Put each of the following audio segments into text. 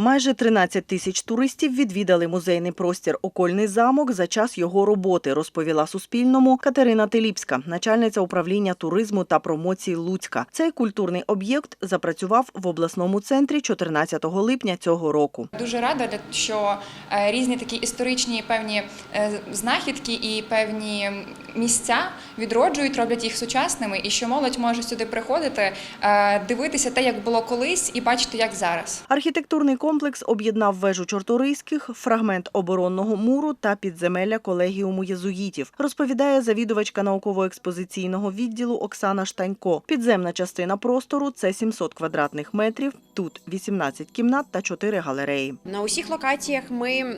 Майже 13 тисяч туристів відвідали музейний простір Окольний замок за час його роботи, розповіла Суспільному Катерина Теліпська, начальниця управління туризму та промоції Луцька. Цей культурний об'єкт запрацював в обласному центрі 14 липня цього року. Дуже рада, що е, різні такі історичні певні е, знахідки і певні місця відроджують, роблять їх сучасними, і що молодь може сюди приходити, е, дивитися те, як було колись, і бачити, як зараз. Архітектурний комплекс об'єднав вежу Чорторийських, фрагмент оборонного муру та підземелля колегіуму єзуїтів, розповідає завідувачка науково-експозиційного відділу Оксана Штанько. Підземна частина простору це 700 квадратних метрів. Тут 18 кімнат та 4 галереї. На усіх локаціях ми е,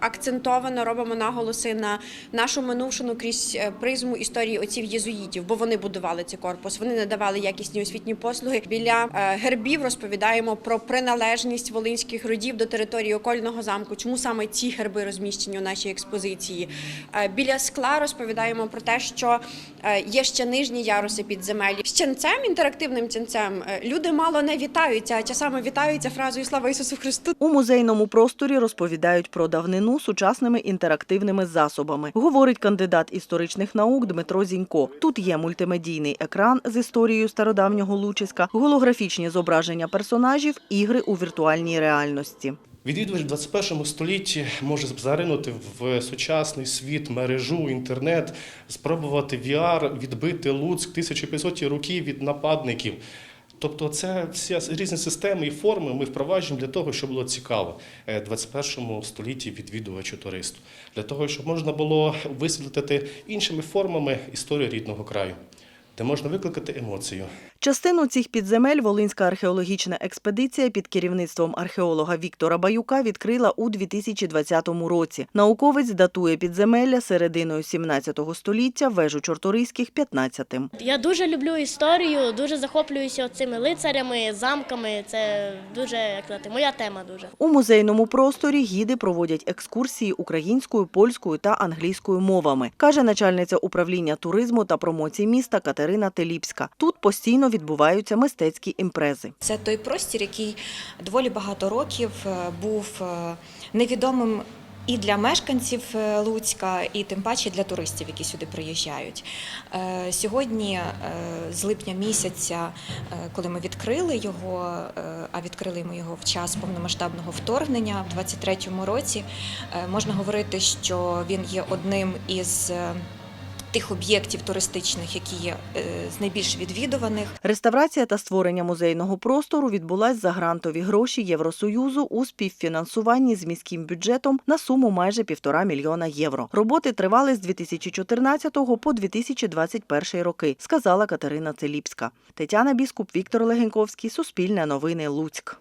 акцентовано робимо наголоси на нашу минувшину крізь е, призму історії отців єзуїтів, бо вони будували цей корпус. Вони надавали якісні освітні послуги. Біля е, гербів розповідаємо про приналежність волинських родів до території окольного замку. Чому саме ці герби розміщені у нашій експозиції? Е, Біля скла розповідаємо про те, що е, є ще нижні яруси підземелі. Щенцем, інтерактивним цінцем е, люди мало не вітаються, а часами вітаються фразою Слава Ісусу Христу. У музейному просторі розповідають про давнину сучасними інтерактивними засобами, говорить кандидат історичних наук Дмитро Зінько. Тут є мультимедійний екран з історією стародавнього Лучиська, голографічні зображення персонажів, ігри у віртуальній реальності. Відвідувач в 21 столітті може заринути в сучасний світ, мережу, інтернет, спробувати VR, відбити Луцьк 1500 років від нападників. Тобто це всі різні системи і форми ми впроваджуємо для того, щоб було цікаво е, 21 столітті відвідувачу туристу, для того, щоб можна було висвітлити іншими формами історію рідного краю, де можна викликати емоцію. Частину цих підземель Волинська археологічна експедиція під керівництвом археолога Віктора Баюка відкрила у 2020 році. Науковець датує підземелля серединою 17 століття, вежу Чорторийських – 15-тим. Я дуже люблю історію, дуже захоплююся цими лицарями, замками. Це дуже як сказати, моя тема дуже. У музейному просторі гіди проводять екскурсії українською, польською та англійською мовами, каже начальниця управління туризму та промоції міста Катерина Теліпська. Тут постійно відбуваються мистецькі імпрези. Це той простір, який доволі багато років е, був е, невідомим. І для мешканців е, Луцька, і тим паче для туристів, які сюди приїжджають. Сьогодні, з липня місяця, коли ми відкрили його, а відкрили ми його в час повномасштабного вторгнення в 23-му році, можна говорити, що він є одним із тих об'єктів туристичних, які є е, з найбільш відвідуваних. Реставрація та створення музейного простору відбулась за грантові гроші Євросоюзу у співфінансуванні з міським бюджетом на суму майже півтора мільйона євро. Роботи тривали з 2014 по 2021 роки, сказала Катерина Целіпська. Тетяна Біскуп, Віктор Легеньковський, Суспільне новини, Луцьк.